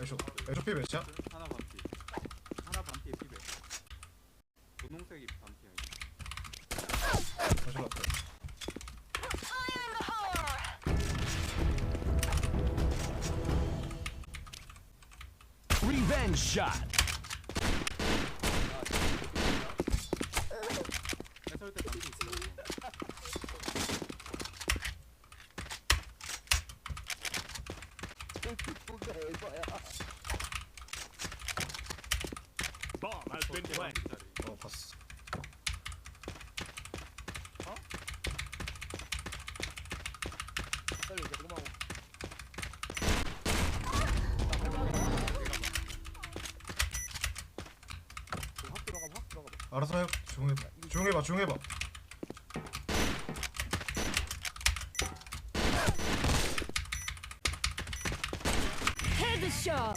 애쇼 애쇼 피 몇이야? 하나 반피. 하나 반피 피백 분홍색이 반피야. 애쇼 라플 Revenge shot. 해설 때 반피 있어 뭔가 에바야. Bomb has been planted. 어 봤어 빨리 이제 그만. 확 들어가, 확 들어가. 알아서 해 조용히 조용히 해봐 조용히 해봐 shop.